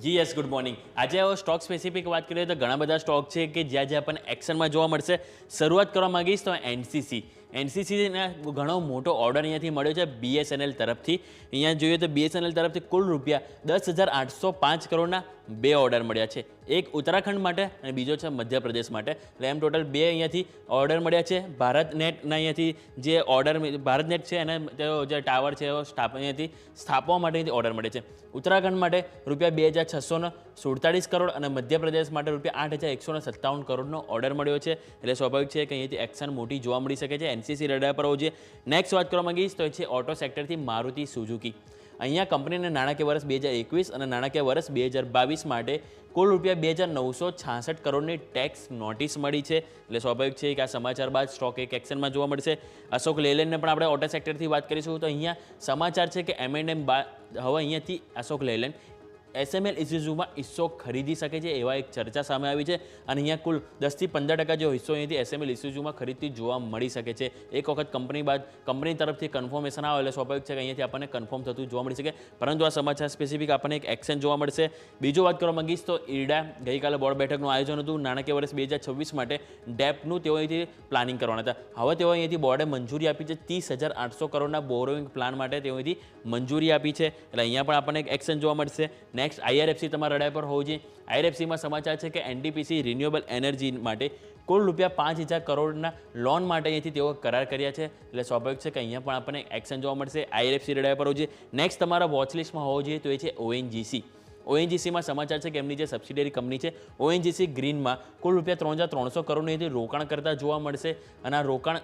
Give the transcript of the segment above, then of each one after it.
જી yes good morning આજે stock specific વાત કરીએ તો ઘણા બધા સ્ટોક છે કે જ્યાં જ્યાં આપણને એક્શનમાં જોવા મળશે. શરૂઆત કરવા માંગીશ તો એનસીસી એનસીસીના ઘણો મોટો ઓર્ડર અહીંયાથી મળ્યો છે બીએસએનએલ તરફથી. અહીંયા જોઈએ તો બીએસએનએલ તરફથી કુલ રૂપિયા દસ હજાર આઠસો પાંચ કરોડના બે ઓર્ડર મળ્યા છે. એક ઉત્તરાખંડ માટે અને બીજો છે મધ્યપ્રદેશ માટે. એટલે એમ ટોટલ બે અહીંયાથી ઓર્ડર મળ્યા છે. ભારત નેટના અહીંયાથી જે ઓર્ડર ભારત નેટ છે એને તેઓ જે ટાવર છે એવો સ્થાપ, અહીંયાથી સ્થાપવા માટે અહીંથી ઓર્ડર મળે છે. ઉત્તરાખંડ માટે રૂપિયા બે હજાર છસોનો સુડતાળીસ કરોડ અને મધ્યપ્રદેશ માટે રૂપિયા આઠ હજાર એકસો સત્તાવન કરોડનો ઓર્ડર મળ્યો છે. એટલે સ્વાભાવિક છે કે અહીંયાથી એક્શન મોટી જોવા મળી શકે છે. એનસીસી રડા પર હોવું જોઈએ નેક્સ્ટ વાત કરવા માંગીશ તો એ છે ઓટો સેક્ટરથી મારુતિ સુઝુકી અહીંયા કંપનીને નાણાકીય વર્ષ બે હજાર એકવીસ અને નાણાકીય વર્ષ બે હજાર બાવીસ માટે કુલ રૂપિયા બે હજાર નવસો છાસઠ કરોડની ટેક્સ નોટિસ મળી છે. એટલે સ્વાભાવિક છે કે આ સમાચાર બાદ સ્ટોક એક એક્શનમાં જોવા મળશે. અશોક લેલેન્ડને પણ આપણે ઓટો સેક્ટરથી વાત કરીશું. તો અહીંયા સમાચાર છે કે એમ એન્ડ એમ હવે અહીંયાથી અશોક લેલેન્ડ એસએમએલ ઇઝુઝુમાં હિસ્સો ખરીદી શકે છે એવા એક ચર્ચા સામે આવી છે. અને અહીંયા કુલ દસથી પંદર ટકા જેવો હિસ્સો અહીંયાથી એસએમએલ ઇસ્યુઝુમાં ખરીદતી જોવા મળી શકે છે. એક વખત કંપની બાદ કંપની તરફથી કન્ફર્મેશન આવે એટલે સ્વાભાવિક છે કે અહીંયાથી આપણને કન્ફર્મ થતું જોવા મળી શકે. પરંતુ આ સમાચાર સ્પેસિફિક આપણને એક એક્શન જોવા મળશે. બીજો વાત કરવા માંગીશ તો ઈરડા ગઈકાલે બોર્ડ બેઠકનું આયોજન હતું. નાણાકીય વર્ષ બે હજાર છવ્વીસ માટે ડેપનું તેઓ અહીંથી પ્લાનિંગ કરવાના હતા. હવે તેઓ અહીંયાથી બોર્ડે મંજૂરી આપી છે. ત્રીસ હજાર આઠસો કરોડના બોરોઈંગ પ્લાન માટે તેઓ અહીંથી મંજૂરી આપી છે. એટલે અહીંયા પણ આપણને એક એક્શન જોવા મળશે. નેક્સ્ટ આઈઆરએફસી તમારા રડાય પર હોવું જોઈએ. આઈઆરએફસીમાં સમાચાર છે કે એનડીપીસી રિન્યુએબલ એનર્જી માટે કુલ રૂપિયા પાંચ હજાર કરોડના લોન માટે અહીંયાથી તેઓ કરાર કર્યા છે. એટલે સ્વાભાવિક છે કે અહીંયા પણ આપણને એક્શન જોવા મળશે. આઈઆરએફસી રડાય પર હોવું જોઈએ. નેક્સ્ટ તમારા વોચલિસ્ટમાં હોવો જોઈએ તો એ છે ઓએનજીસી ઓએનજીસીમાં સમાચાર છે કે એમની જે સબસિડરી કંપની છે, ઓએનજીસી ગ્રીનમાં કુલ રૂપિયા ત્રણ હજાર ત્રણસો કરોડની રોકાણ કરતા જોવા મળશે અને આ રોકાણ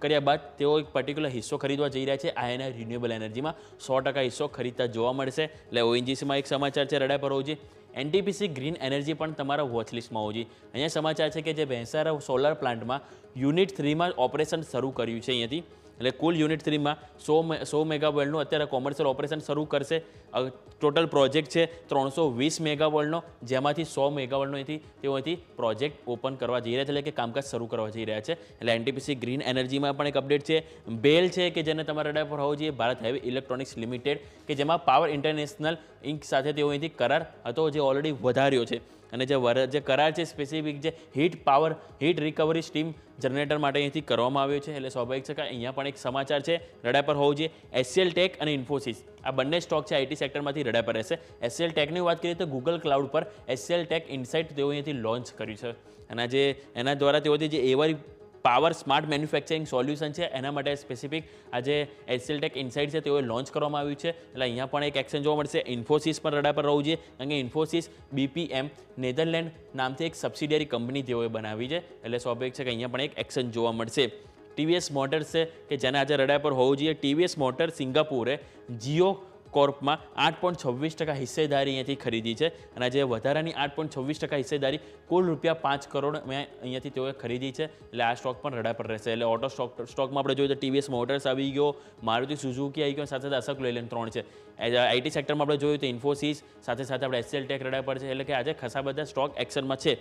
કર્યા બાદ તેઓ એક પર્ટિક્યુલર હિસ્સો ખરીદવા જઈ રહ્યા છે. આ એના રિન્યુએબલ એનર્જીમાં સો ટકા હિસ્સો ખરીદતા જોવા મળશે. એટલે ઓએનજીસીમાં એક સમાચાર છે રડાય પર જોઈએ એનટીપીસી ગ્રીન એનર્જી પણ તમારા વોચલિસ્ટમાં હોવું જોઈએ અહીંયા સમાચાર છે કે જે ભેંસારા સોલાર પ્લાન્ટમાં યુનિટ થ્રીમાં ઓપરેશન શરૂ કર્યું છે અહીંયાથી. એટલે કુલ યુનિટ થ્રીમાં સો સો મેગાવોલ્ટનું અત્યારે કોમર્શિયલ ઓપરેશન શરૂ કરશે. ટોટલ પ્રોજેક્ટ છે ત્રણસો વીસ મેગાવોલ્ટનો, જેમાંથી સો મેગાવોલ્ટનો અહીંથી તેઓ અહીંથી પ્રોજેક્ટ ઓપન કરવા જઈ રહ્યા છે, એટલે કે કામકાજ શરૂ કરવા જઈ રહ્યા છે. એટલે એનટીપીસી ગ્રીન એનર્જીમાં પણ એક અપડેટ છે. બેલ છે કે જેને તમારા રડા પર હોવું જોઈએ, ભારત હેવી ઇલેક્ટ્રોનિક્સ લિમિટેડ કે જેમાં પાવર ઇન્ટરનેશનલ ઇન્ક સાથે તેઓ અહીંથી કરાર હતો, જે ઓલરેડી વધાર્યો છે. અને જે જે કરાર છે સ્પેસિફિક જે heat power heat recovery steam generator માટે અહીંથી કરવામાં આવ્યો છે. એટલે સ્વાભાવિક છે કે અહીંયા પણ એક સમાચાર છે. રડા પર હોવું જોઈએ. એસસીએલ ટેક અને ઇન્ફોસિસ આ બંને સ્ટોક છે આઈટી સેક્ટરમાંથી રડા પર રહેશે. એસસીએલ ટેકની વાત કરીએ તો ગૂગલ ક્લાઉડ પર એસસીએલ ટેક ઇનસાઇટ તેઓ અહીંયાથી લોન્ચ કર્યું છે. અને જે, એના દ્વારા તેઓથી જે ever power smart manufacturing solution છે, એના માટે સ્પેસિફિક આજે એસએલ ટેક ઇનસાઇટ છે, તેઓએ લોન્ચ કરવામાં આવ્યું છે. એટલે અહીંયા પણ એક એક્શન જોવા મળશે. ઇન્ફોસિસ પણ રડા પર રહું જોઈએ, કારણ કે ઇન્ફોસિસ બીપીએમ નેધરલેન્ડ નામથી એક સબસિડિયરી કંપની તેઓએ બનાવી છે. એટલે સ્વાભાવિક છે કે અહીંયા પણ એક એક્શન જોવા મળશે. ટીવીએસ મોટર્સ છે, કે જેના આજે રડા પર હોવું જોઈએ. ટીવીએસ મોટર સિંગાપુરે જીઓ કોર્પમાં આઠ પોઈન્ટ છવ્વીસ ટકા હિસ્સેદારી અહીંયાથી ખરીદી છે. અને જે વધારાની આઠ પોઈન્ટ છવ્વીસ ટકા હિસ્સેદારી કુલ રૂપિયા પાંચ કરોડ મેં અહીંયાથી તેઓએ ખરીદી છે. એટલે આ સ્ટોક પણ રડા પર રહેશે. એટલે ઓટો સ્ટોક સ્ટોકમાં આપણે જોઈએ તો ટીવીએસ મોટર્સ આવી ગયો. મારુતિ સુઝુકી આવી ગયો. સાથે સાથે અશોક લેલેન્ડ ત્રણ છે. આઈટી સેક્ટરમાં આપણે જોયું તો ઇન્ફોસિસ સાથે સાથે આપણે એસએલ ટેક રડા પર છે. એટલે કે આજે ખાસા બધા સ્ટોક એક્શનમાં છે.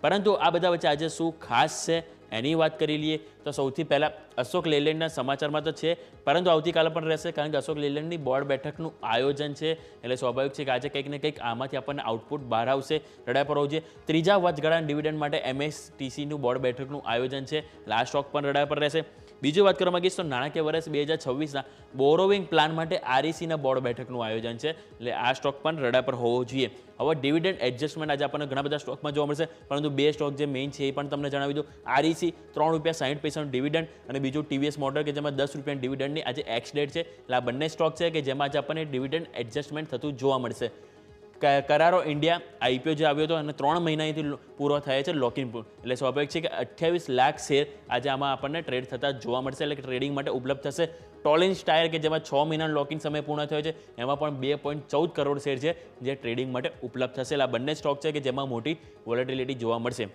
પરંતુ આ બધા વચ્ચે આજે શું ખાસ છે? એની વાત કરી લઈએ તો સૌથી પહેલાં અશોક લેલેન્ડના સમાચારમાં તો છે, પરંતુ આવતીકાલે પણ રહેશે, કારણ કે અશોક લેલેન્ડની બોર્ડ બેઠકનું આયોજન છે. એટલે સ્વાભાવિક છે કે આજે કંઈક ને કંઈક આમાંથી આપણને આઉટપુટ બહાર આવશે. રડા પર હોવું ત્રીજા વચગાળાના ડિવિડન્ડ માટે એમએસટીસીનું બોર્ડ બેઠકનું આયોજન છે. આ સ્ટોક પણ રડા પર રહેશે. બીજી વાત કરવા માગીશ તો નાણાકીય વર્ષ બે હજાર છવ્વીસના બોરોવિંગ પ્લાન માટે આરઈસીના બોર્ડ બેઠકનું આયોજન છે. એટલે આ સ્ટોક પણ રડા પર હોવો જોઈએ. હવે ડિવિડન્ડ એડજસ્ટમેન્ટ આજે આપણને ઘણા બધા સ્ટોકમાં જોવા મળશે. પરંતુ બે સ્ટોક જે મેઇન છે એ પણ તમને જણાવી દઉં. આરઈસી ત્રણ રૂપિયા સાઠ પૈસાનું ડિવિડન્ડ અને બીજું ટીવીએસ મોટર કે જેમાં દસ રૂપિયા ડિવિડન્ડની આજે એક્સ ડેટ છે. એટલે આ બંને સ્ટોક છે કે જેમાં આજે આપણને ડિવિડન્ડ એડજસ્ટમેન્ટ થતું જોવા મળશે. કરારો ઇન્ડિયા આઈપીઓ જે આવ્યો હતો અને ત્રણ મહિનાથી પૂરો થયા છે લોકિંગ પૂર એટલે સ્વાભાવિક છે કે અઠ્યાવીસ લાખ શેર આજે આમાં આપણને ટ્રેડ થતા જોવા મળશે. એટલે ટ્રેડિંગ માટે ઉપલબ્ધ થશે ટોલિન્સ ટાયર કે જેમાં છ મહિનાનો લોકિંગ સમય પૂર્ણ થયો છે. એમાં પણ બે પોઈન્ટ ચૌદ કરોડ શેર છે જે ટ્રેડિંગ માટે ઉપલબ્ધ થશે. એટલે આ બંને સ્ટોક છે કે જેમાં મોટી વોલેટિલિટી જોવા મળશે.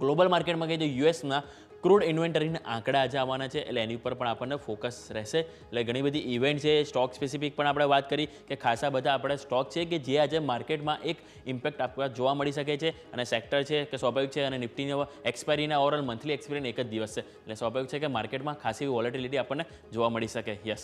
ગ્લોબલ માર્કેટમાં કહીએ તો યુએસના ક્રૂડ ઇન્વેન્ટરીના આંકડા આજે આવવાના છે, એટલે એની ઉપર પણ આપણને ફોકસ રહેશે. એટલે ઘણી બધી ઇવેન્ટ છે સ્ટોક સ્પેસિફિક પણ આપણે વાત કરી કે ખાસા બધા આપણે સ્ટોક છે કે જે આજે માર્કેટમાં એક ઇમ્પેક્ટ આપવા જોવા મળી શકે છે. અને સેક્ટર છે કે સ્વાભાવિક છે અને નિફ્ટીની એક્સપાયરીના ઓવરઓલ મંથલી એક્સપાયરી એક જ દિવસ છે. એટલે સ્વાભાવિક છે કે માર્કેટમાં ખાસી વોલેટિલિટી આપણને જોવા મળી શકે. યસ